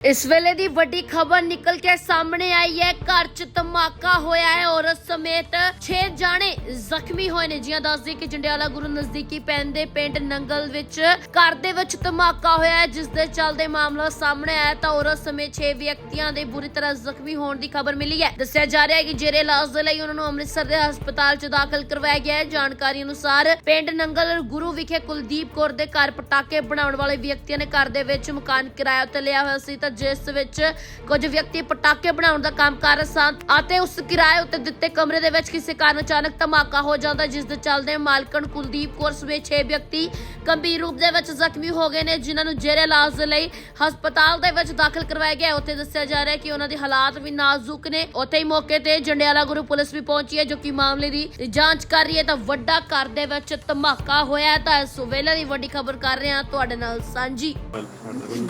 ਇਸ ਵੇਲੇ ਦੀ ਵੱਡੀ ਖਬਰ ਨਿਕਲ ਕੇ ਸਾਹਮਣੇ ਆਈ ਹੈ। ਘਰ 'ਚ ਧਮਾਕਾ ਹੋਇਆ ਹੈ। ਔਰਤ ਸਮੇਤ 6 ਜਾਣੇ ਜ਼ਖਮੀ ਹੋਏ ਨੇ। ਜੀਆਂ ਦੱਸਦੀ ਕਿ ਜੰਡਿਆਲਾ ਗੁਰੂ ਨਜ਼ਦੀਕੀ ਪੈਂਦੇ ਪਿੰਡ ਨੰਗਲ ਵਿੱਚ ਘਰ ਦੇ ਵਿੱਚ ਧਮਾਕਾ ਹੋਇਆ ਹੈ। ਜਿਸ ਦੇ ਚੱਲਦੇ ਮਾਮਲਾ ਸਾਹਮਣੇ ਆਇਆ ਤਾਂ ਔਰਤ ਸਮੇਤ 6 ਵਿਅਕਤੀਆਂ ਦੇ ਬੁਰੀ ਤਰ੍ਹਾਂ ਜ਼ਖਮੀ ਹੋਣ ਦੀ ਖਬਰ ਮਿਲੀ ਹੈ। ਦੱਸਿਆ ਜਾ ਰਿਹਾ ਹੈ ਕਿ ਜੇਰੇ ਇਲਾਜ ਦੇ ਲਈ ਉਹਨਾਂ ਨੂੰ ਅੰਮ੍ਰਿਤਸਰ ਦੇ ਹਸਪਤਾਲ 'ਚ ਦਾਖਲ ਕਰਵਾਇਆ ਗਿਆ ਹੈ। ਜਾਣਕਾਰੀ ਅਨੁਸਾਰ ਪਿੰਡ ਨੰਗਲ ਗੁਰੂ ਵਿਖੇ ਕੁਲਦੀਪ ਕੌਰ ਦੇ ਘਰ ਪਟਾਕੇ ਬਣਾਉਣ ਵਾਲੇ ਵਿਅਕਤੀਆਂ ਨੇ ਘਰ ਦੇ ਵਿੱਚ ਮਕਾਨ ਕਿਰਾਏ ਉੱਤੇ ਲਿਆ ਹੋਇਆ ਸੀ ਤਾਂ ਜਿਸ ਵਿੱਚ ਕੁਝ ਵਿਅਕਤੀ ਪਟਾਕੇ ਬਣਾਉਣ ਦਾ ਕੰਮ ਕਰ ਰਹੇ ਸਨ ਅਤੇ ਉਸ ਕਿਰਾਏ ਉੱਤੇ ਦਿੱਤੇ ਕਮਰੇ ਦੇ ਵਿੱਚ ਕਿਸੇ ਕਾਰਨ ਅਚਾਨਕ ਧਮਾਕਾ ਹੋ ਜਾਂਦਾ, ਜਿਸ ਦੇ ਚੱਲਦੇ ਮਾਲਕਣ ਕੁਲਦੀਪ ਕੌਰ ਸਮੇਤ 6 ਵਿਅਕਤੀ ਗੰਭੀਰ ਰੂਪ ਦੇ ਵਿੱਚ ਜ਼ਖਮੀ ਹੋ ਗਏ ਨੇ, ਜਿਨ੍ਹਾਂ ਨੂੰ ਜੇਰੇ ਇਲਾਜ ਦੇ ਲਈ ਹਸਪਤਾਲ ਦੇ ਵਿੱਚ ਦਾਖਲ ਕਰਵਾਇਆ ਗਿਆ। ਉੱਥੇ ਦੱਸਿਆ ਜਾ ਰਿਹਾ ਹੈ ਕਿ ਉਹਨਾਂ ਦੇ ਹਾਲਾਤ ਵੀ ਨਾਜ਼ੁਕ ਨੇ। ਉੱਥੇ ਹੀ ਮੌਕੇ ਤੇ ਜੰਡਿਆਲਾ ਗੁਰੂ ਪੁਲਿਸ ਵੀ ਪਹੁੰਚੀ ਹੈ, ਜੋ ਕਿ ਮਾਮਲੇ ਦੀ ਜਾਂਚ ਕਰ ਰਹੀ ਹੈ। ਤਾਂ ਵੱਡਾ ਘਰ ਦੇ ਵਿੱਚ ਧਮਾਕਾ ਹੋਇਆ ਤਾਂ ਇਸ ਵੇਲੇ ਦੀ ਵੱਡੀ ਖਬਰ ਕਰ ਰਹੇ ਹਾਂ ਤੁਹਾਡੇ ਨਾਲ ਸਾਂਝੀ।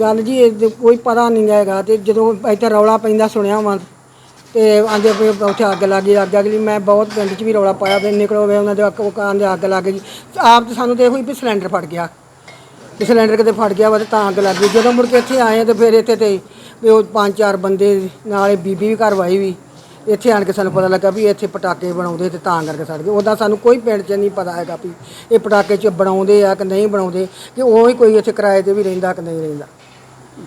ਗੱਲ ਜੀ, ਇਹ ਕੋਈ ਪਤਾ ਨਹੀਂ ਹੈਗਾ ਤੇ ਜਦੋਂ ਇੱਥੇ ਰੌਲਾ ਪੈਂਦਾ ਸੁਣਿਆ ਵਾਂ ਤੇ ਆਂਦੇ ਵੀ ਉੱਥੇ ਅੱਗ ਲੱਗ ਗਈ, ਅੱਗ ਅਗਲੀ ਮੈਂ ਬਹੁਤ ਪਿੰਡ 'ਚ ਵੀ ਰੌਲਾ ਪਾਇਆ ਵੀ ਨਿਕਲੋ ਵੇ ਉਹਨਾਂ ਦੇ ਅੱਗ ਉਹ ਕਾਂ ਦੇ ਅੱਗ ਲੱਗ ਗਈ। ਆਪ ਤਾਂ ਸਾਨੂੰ ਤੇ ਇਹੋ ਹੀ ਵੀ ਸਿਲੰਡਰ ਫਟ ਗਿਆ। ਵੀ ਸਿਲੰਡਰ ਕਿਤੇ ਫਟ ਗਿਆ ਵਾ ਤੇ ਤਾਂ ਅੱਗ ਲੱਗ ਗਈ। ਜਦੋਂ ਮੁੜ ਕੇ ਇੱਥੇ ਆਏ ਤੇ ਫਿਰ ਇੱਥੇ ਤੇ ਵੀ ਉਹ ਪੰਜ ਚਾਰ ਬੰਦੇ ਨਾਲੇ ਬੀਬੀ ਵੀ ਘਰ ਵਾਈ ਵੀ ਇੱਥੇ ਆਣ ਕੇ ਸਾਨੂੰ ਪਤਾ ਲੱਗਾ ਵੀ ਇੱਥੇ ਪਟਾਕੇ ਬਣਾਉਂਦੇ ਤੇ ਤਾਂ ਕਰਕੇ ਸੜ ਗਏ। ਉਹਦਾ ਸਾਨੂੰ ਕੋਈ ਪਿੰਡ 'ਚ ਨਹੀਂ ਪਤਾ ਹੈਗਾ ਵੀ ਇਹ ਪਟਾਕੇ 'ਚ ਬਣਾਉਂਦੇ ਆ ਕਿ ਨਹੀਂ ਬਣਾਉਂਦੇ, ਕਿ ਉਹ ਹੀ ਕੋਈ ਇੱਥੇ ਕਿਰਾਏ ਤੇ ਵੀ ਰਹਿੰਦਾ ਕਿ ਨਹੀਂ ਰਹਿੰਦਾ।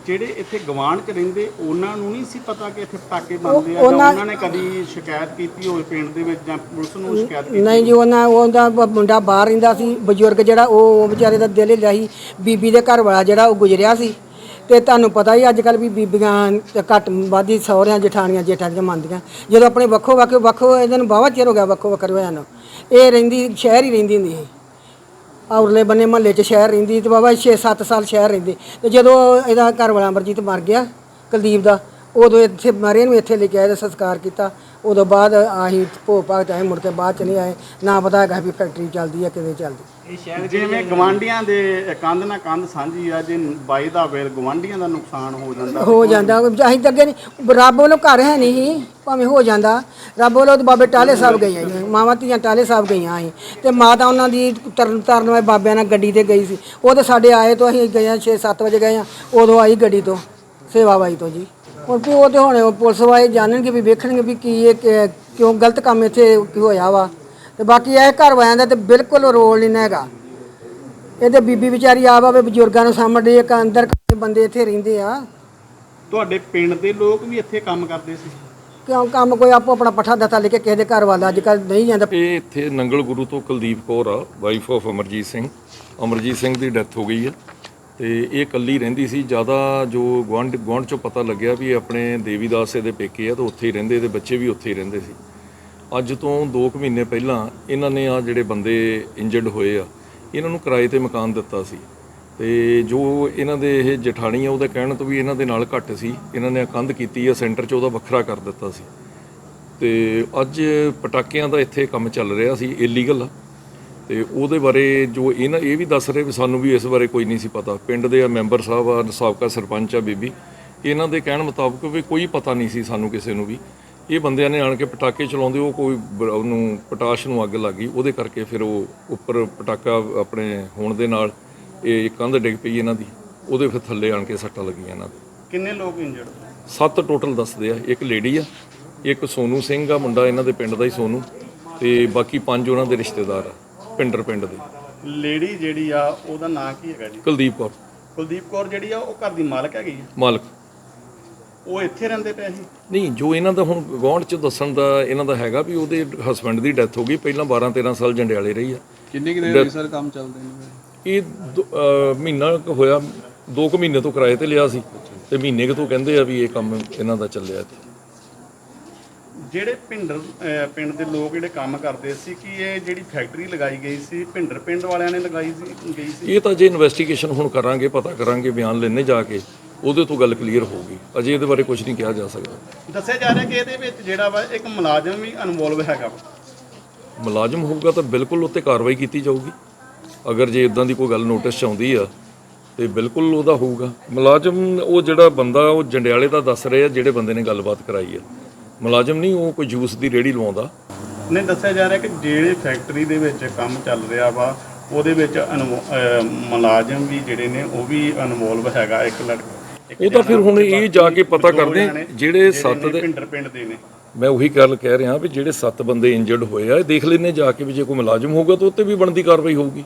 ਜਿਹੜੇ ਇੱਥੇ ਗਵਾਂਢ ਚ ਰਹਿੰਦੇ ਉਹਨਾਂ ਨੂੰ ਨਹੀਂ ਸੀ ਪਤਾ ਕਿ ਇੱਥੇ ਪਟਾਕੇ ਬਣਦੇ ਆ ਜਾਂ ਉਹਨਾਂ- ਉਹਨਾਂ ਨੇ ਕਦੀ ਸ਼ਿਕਾਇਤ ਕੀਤੀ ਹੋਵੇ ਪਿੰਡ ਦੇ ਵਿੱਚ ਜਾਂ ਪੁਲਿਸ ਨੂੰ ਸ਼ਿਕਾਇਤ ਕੀਤੀ ਨਹੀਂ ਜੀ ਉਹਨਾਂ ਉਹਦਾ ਬ- ਮੁੰਡਾ ਬਾਹਰ ਰਹਿੰਦਾ ਸੀ ਬਜ਼ੁਰਗ ਜਿਹੜਾ ਉਹ ਉਹ ਵਿਚਾਰੇ ਦਾ ਦਿਲ ਹਿੱਲਿਆ ਸੀ ਬੀਬੀ ਦੇ ਘਰ ਵਾਲਾ ਜਿਹੜਾ ਉਹ ਗੁਜਰਿਆ ਸੀ। ਤੇ ਤੁਹਾਨੂੰ ਪਤਾ ਹੀ ਅੱਜ ਕੱਲ ਵੀ ਬੀਬੀਆਂ ਤੇ ਘੱਟ ਵਾਦੀ ਸਹੁਰਿਆਂ ਜਠਾਣੀਆਂ ਜੇਠਾਂ ਦੀਆਂ ਮੰਨਦੀਆਂ। ਜਦੋਂ ਆਪਣੇ ਵੱਖੋ ਵੱਖ ਵੱਖੋ ਇਹਨਾਂ ਨੂੰ ਬਾਵਾ ਚਿਰ ਹੋ ਗਿਆ ਵੱਖੋ ਵੱਖਰੇ ਹੋਇਆ ਨੂੰ। ਇਹ ਰਹਿੰਦੀ ਸ਼ਹਿਰ ਹੀ ਰਹਿੰਦੀ ਹੁੰਦੀ ਸੀ। ਔਰਲੇ ਬੰਨੇ ਮਹੱਲੇ 'ਚ ਸ਼ਹਿਰ ਰਹਿੰਦੀ ਤੇ ਬਾਬਾ 6-7 ਸਾਲ ਸ਼ਹਿਰ ਰਹਿੰਦੇ। ਤੇ ਜਦੋਂ ਇਹਦਾ ਘਰ ਵਾਲਾ ਅਮਰਜੀਤ ਮਰ ਗਿਆ, ਕੁਲਦੀਪ ਦਾ, ਉਦੋਂ ਇੱਥੇ ਮਰੇ ਨੂੰ ਇੱਥੇ ਲੈ ਕੇ ਆਏ ਤੇ ਸੰਸਕਾਰ ਕੀਤਾ। ਉਦੋਂ ਬਾਅਦ ਆਹੀ ਭੋ ਭਾਗ ਆਏ ਮੁੜ ਕੇ ਬਾਅਦ ਚ ਨਹੀਂ ਆਏ ਨਾ ਪਤਾ ਹੈਗਾ ਵੀ ਫੈਕਟਰੀ ਚੱਲਦੀ ਹੈ ਕਿਵੇਂ ਚੱਲਦੀ। ਜਿਵੇਂ ਗਵਾਂਢੀਆਂ ਦੇ ਕੰਧ ਨਾਲ ਕੰਧ ਸਾਂਝੀ ਆ ਜੇ ਬਾਈ ਦਾ ਵੇਲ ਗਵਾਂਢੀਆਂ ਦਾ ਨੁਕਸਾਨ ਹੋ ਜਾਂਦਾ ਹੋ ਜਾਂਦਾ ਅਸੀਂ ਤਾਂ ਅੱਗੇ ਨਹੀਂ ਰੱਬ ਵੱਲੋਂ ਘਰ ਹੈ ਨਹੀਂ ਸੀ, ਭਾਵੇਂ ਹੋ ਜਾਂਦਾ। ਰੱਬ ਵੱਲੋਂ ਤੇ ਬਾਬੇ ਟਾਲੇ ਸਾਹਿਬ ਗਈਆਂ ਸੀ ਮਾਵਾਂ ਧੀਆਂ ਟਾਲੇ ਸਾਹਿਬ ਗਈਆਂ ਸੀ। ਤੇ ਮਾਤਾ ਉਹਨਾਂ ਦੀ ਤਰਨ ਤਾਰਨ ਵਾਲੇ ਬਾਬਿਆਂ ਨਾਲ ਗੱਡੀ ਤੇ ਗਈ ਸੀ। ਉਹ ਤੇ ਸਾਡੇ ਆਏ ਤੋਂ ਅਸੀਂ ਗਏ 6-7 ਵਜੇ ਗਏ ਆ ਉਦੋਂ ਆਈ ਗੱਡੀ ਤੋਂ ਸੇਵਾ ਬਾਈ ਤੋਂ ਜੀ। ਹੁਣ ਵੀ ਉਹ ਤੇ ਹੁਣ ਉਹ ਪੁਲਿਸ ਵਾਲੇ ਜਾਣਨਗੇ ਵੀ ਵੇਖਣਗੇ ਵੀ ਕੀ ਇਹ ਕਿ- ਕਿਉਂ ਗਲਤ ਕੰਮ ਇੱਥੇ ਕੀ ਹੋਇਆ ਵਾ। ਤੇ ਬਾਕੀ ਇਹ ਘਰ ਵਾਲਿਆਂ ਦਾ ਤੇ ਬਿਲਕੁਲ ਰੋਲ ਨਹੀਂ ਹੈਗਾ। ਇਹਦੇ ਬੀਬੀ ਵਿਚਾਰੀ ਆਪ ਆਵੇ ਬਜ਼ੁਰਗਾਂ ਨੂੰ ਸਾਹਮਣੇ ਇੱਕ ਅੰਦਰ ਬੰਦੇ ਇੱਥੇ ਰਹਿੰਦੇ ਆ। ਤੁਹਾਡੇ ਪਿੰਡ ਦੇ ਲੋਕ ਵੀ ਇੱਥੇ ਕੰਮ ਕਰਦੇ ਸੀ? ਕਿਉਂ ਕੰਮ ਕੋਈ ਆਪੋ ਆਪਣਾ ਪੱਠਾ ਦਿੱਤਾ ਲੈ ਕੇ ਕਿਸੇ ਦੇ ਘਰ ਵਾਲਾ ਅੱਜ ਕੱਲ ਨਹੀਂ ਜਾਂਦਾ। ਇਹ ਇੱਥੇ ਨੰਗਲ ਗੁਰੂ ਤੋਂ ਕੁਲਦੀਪ ਕੌਰ ਆ ਵਾਈਫ ਆਫ ਅਮਰਜੀਤ ਸਿੰਘ। ਅਮਰਜੀਤ ਸਿੰਘ ਦੀ ਡੈਥ ਹੋ ਗਈ ਆ। ਤੇ ਇਹ ਇਕੱਲੀ ਰਹਿੰਦੀ ਸੀ। ਜ਼ਿਆਦਾ ਜੋ ਗੁਆਂਢ ਗੁਆਂਢ ਚੋਂ ਪਤਾ ਲੱਗਿਆ ਵੀ ਆਪਣੇ ਦੇਵੀਦਾਸ ਦੇ ਪੇਕੇ ਆ, ਤੇ ਉੱਥੇ ਹੀ ਰਹਿੰਦੇ ਤੇ ਬੱਚੇ ਵੀ ਉੱਥੇ ਹੀ ਰਹਿੰਦੇ ਸੀ। ਅੱਜ ਤੋਂ 2 ਕੁ ਮਹੀਨੇ ਪਹਿਲਾਂ ਇਹਨਾਂ ਨੇ ਆ ਜਿਹੜੇ ਬੰਦੇ ਇੰਜਰਡ ਹੋਏ ਆ, ਇਹਨਾਂ ਨੂੰ ਕਿਰਾਏ ਤੇ ਮਕਾਨ ਦਿੱਤਾ ਸੀ। ਤੇ ਜੋ ਇਹਨਾਂ ਦੇ ਇਹ ਜਠਾਣੀ ਆ, ਉਹਦਾ ਕਹਿਣ ਤੋਂ ਵੀ ਇਹਨਾਂ ਦੇ ਨਾਲ ਘੱਟ ਸੀ। ਇਹਨਾਂ ਨੇ ਕੰਧ ਕੀਤੀ ਆ, ਸੈਂਟਰ 'ਚ ਉਹਦਾ ਵੱਖਰਾ ਕਰ ਦਿੱਤਾ ਸੀ। ਤੇ ਅੱਜ ਪਟਾਕਿਆਂ ਦਾ ਇੱਥੇ ਕੰਮ ਚੱਲ ਰਿਹਾ ਸੀ ਇਲੀਗਲ ਤੇ ਉਹਦੇ ਬਾਰੇ ਜੋ ਇਹਨਾਂ ਇਹ ਵੀ ਦੱਸ ਰਹੇ ਵੀ ਸਾਨੂੰ ਵੀ ਇਸ ਬਾਰੇ ਕੋਈ ਨਹੀਂ ਸੀ ਪਤਾ। ਪਿੰਡ ਦੇ ਆ ਮੈਂਬਰ ਸਾਹਿਬ ਆ ਸਾਬਕਾ ਸਰਪੰਚ ਆ ਬੀਬੀ। ਇਹਨਾਂ ਦੇ ਕਹਿਣ ਮੁਤਾਬਕ ਵੀ ਕੋਈ ਪਤਾ ਨਹੀਂ ਸੀ ਸਾਨੂੰ ਕਿਸੇ ਨੂੰ ਵੀ। ਇਹ ਬੰਦਿਆਂ ਨੇ ਆਣ ਕੇ ਪਟਾਕੇ ਚਲਾਉਂਦੇ ਉਹ ਕੋਈ ਉਹਨੂੰ ਪਟਾਸ਼ ਨੂੰ ਅੱਗ ਲੱਗ ਉਹਦੇ ਕਰਕੇ ਫਿਰ ਉਹ ਉੱਪਰ ਪਟਾਕਾ ਆਪਣੇ ਹੋਣ ਦੇ ਨਾਲ ਇਹ ਕੰਧ ਡਿੱਗ ਪਈ ਇਹਨਾਂ ਦੀ। ਉਹਦੇ ਫਿਰ ਥੱਲੇ ਆਣ ਕੇ ਸੱਟਾਂ ਲੱਗੀਆਂ ਇਹਨਾਂ ਦੇ। ਕਿੰਨੇ ਲੋਕ ਇੰਜਰਡ ਸੱਤ ਟੋਟਲ ਦੱਸਦੇ ਆ। ਇੱਕ ਲੇਡੀ ਆ ਇੱਕ ਸੋਨੂ ਸਿੰਘ ਆ ਮੁੰਡਾ ਇਹਨਾਂ ਦੇ ਪਿੰਡ ਦਾ ਹੀ ਸੋਨੂ। ਤੇ ਬਾਕੀ ਪੰਜ ਉਹਨਾਂ ਦੇ ਰਿਸ਼ਤੇਦਾਰ ਆ। ਪਿੰਡਰ ਪਿੰਡ ਦੇ। ਲੇਡੀ ਜਿਹੜੀ ਆ ਉਹਦਾ ਨਾਂ ਕੀ ਹੈਗਾ ਜੀ? ਕੁਲਦੀਪ ਕੌਰ। ਕੁਲਦੀਪ ਕੌਰ ਜਿਹੜੀ ਆ ਉਹ ਘਰ ਦੀ ਮਾਲਕ ਹੈਗੀ ਆ? ਮਾਲਕ। ਉਹ ਇੱਥੇ ਰਹਿੰਦੇ ਪਏ ਸੀ? ਨਹੀਂ ਜੋ ਇਹਨਾਂ ਦਾ ਹੁਣ ਗਵਾਂਢ ਚ ਦੱਸਣ ਦਾ ਇਹਨਾਂ ਦਾ ਹੈਗਾ ਵੀ ਉਹਦੇ ਹਸਬੰਡ ਦੀ ਡੈਥ ਹੋ ਗਈ ਪਹਿਲਾਂ 12 13 ਸਾਲ ਜੰਡਿਆਲੇ ਰਹੀ ਆ। ਕਿੰਨੇ ਕਿ ਦੇਰ ਸਰ ਕੰਮ ਚੱਲਦੇ ਨੇ? ਇਹ ਦੋ- ਅਹ ਮਹੀਨਾ ਕੁ ਹੋਇਆ 2 ਕੁ ਮਹੀਨੇ ਤੋਂ ਕਿਰਾਏ ਤੇ ਲਿਆ ਸੀ। ਤੇ ਮਹੀਨੇ ਕੁ ਤੋਂ ਕਹਿੰਦੇ ਆ ਵੀ ਇਹ ਕੰਮ ਇਹਨਾਂ ਦਾ ਚੱਲਿਆ ਇੱਥੇ। ਜਿਹੜੇ ਭਿੰਡਰ ਅਹ ਪਿੰਡ ਦੇ ਲੋਕ ਜਿਹੜੇ ਕੰਮ ਕਰਦੇ ਸੀ ਕਿ ਇਹ ਜਿਹੜੀ ਫੈਕਟਰੀ ਲਗਾਈ ਗਈ ਸੀ ਭਿੰਡਰ ਪਿੰਡ ਵਾਲਿਆਂ ਨੇ ਲਗਾਈ ਸੀ ਗਈ ਸੀ? ਇਹ ਤਾਂ ਜੇ ਇਨਵੈਸਟੀਗੇਸ਼ਨ ਹੁਣ ਕਰਾਂਗੇ ਪਤਾ ਕਰਾਂਗੇ ਬਿਆਨ ਲੈਣੇ ਜਾ ਕੇ ਉਹਦੇ ਤੋਂ ਗੱਲ ਕਲੀਅਰ ਹੋਊਗੀ। ਅਜੇ ਇਹਦੇ ਬਾਰੇ ਕੁਝ ਨਹੀਂ ਕਿਹਾ ਜਾ ਸਕਦਾ। ਦੱਸਿਆ ਜਾ ਰਿਹਾ ਕਿ ਇਹਦੇ ਵਿੱਚ ਜਿਹੜਾ ਵਾ ਇੱਕ ਮੁਲਾਜ਼ਮ ਵੀ ਇਨਵੋਲਵ ਹੈਗਾ ਵਾ। ਮੁਲਾਜ਼ਮ ਹੋਊਗਾ ਤਾਂ ਬਿਲਕੁਲ ਉੱਤੇ ਕਾਰਵਾਈ ਕੀਤੀ ਜਾਊਗੀ। ਅਗਰ ਜੇ ਇਦਾਂ ਦੀ ਕੋਈ ਗੱਲ ਨੋਟਿਸ 'ਚ ਆਉਂਦੀ ਆ ਤੇ ਬਿਲਕੁਲ ਉਹਦਾ ਹੋਊਗਾ। ਮੁਲਾਜ਼ਮ ਉਹ ਜਿਹੜਾ ਬੰਦਾ ਉਹ ਜੰਡਿਆਲੇ ਦਾ ਦੱਸ ਰਹੇ ਜਿਹੜੇ ਬੰਦੇ ਨੇ ਗੱਲਬਾਤ ਕਰਾਈ ਆ। ਮੁਲਾਜ਼ਮ ਨਹੀਂ ਉਹ ਕੋਈ ਜੂਸ ਦੀ ਰੇੜੀ ਲਵਾਉਂਦਾ। ਨੇ ਦੱਸਿਆ ਜਾ ਰਿਹਾ ਕਿ ਜਿਹੜੇ ਫੈਕਟਰੀ ਦੇ ਵਿੱਚ ਕੰਮ ਚੱਲ ਰਿਹਾ ਵਾ ਉਹਦੇ ਵਿੱਚ ਅਨਵੋ- ਅਹ ਮੁਲਾਜ਼ਮ ਵੀ ਜਿਹੜੇ ਨੇ ਉਹ ਵੀ ਇਨਵੋਲਵ ਹੈਗਾ ਇੱਕ ਲੜਕਾ ਉਹ ਤਾਂ ਫਿਰ ਹੁਣ ਇਹ ਜਾ ਕੇ ਪਤਾ ਕਰਦੇ ਆ, ਜਿਹੜੇ ਸੱਤ ਦੇ ਭਿੰਡਰ ਪਿੰਡ ਦੇ ਨੇ। ਮੈਂ ਉਹੀ ਗੱਲ ਕਹਿ ਰਿਹਾ ਵੀ ਜਿਹੜੇ 7 ਬੰਦੇ ਇੰਜਰਡ ਹੋਏ ਆ ਇਹ ਦੇਖ ਲੈਨੇ ਜਾ ਕੇ ਵੀ ਜੇ ਕੋਈ ਮੁਲਾਜ਼ਮ ਹੋਊਗਾ ਤਾਂ ਉੱਤੇ ਵੀ ਬਣਦੀ ਕਾਰਵਾਈ ਹੋਊਗੀ।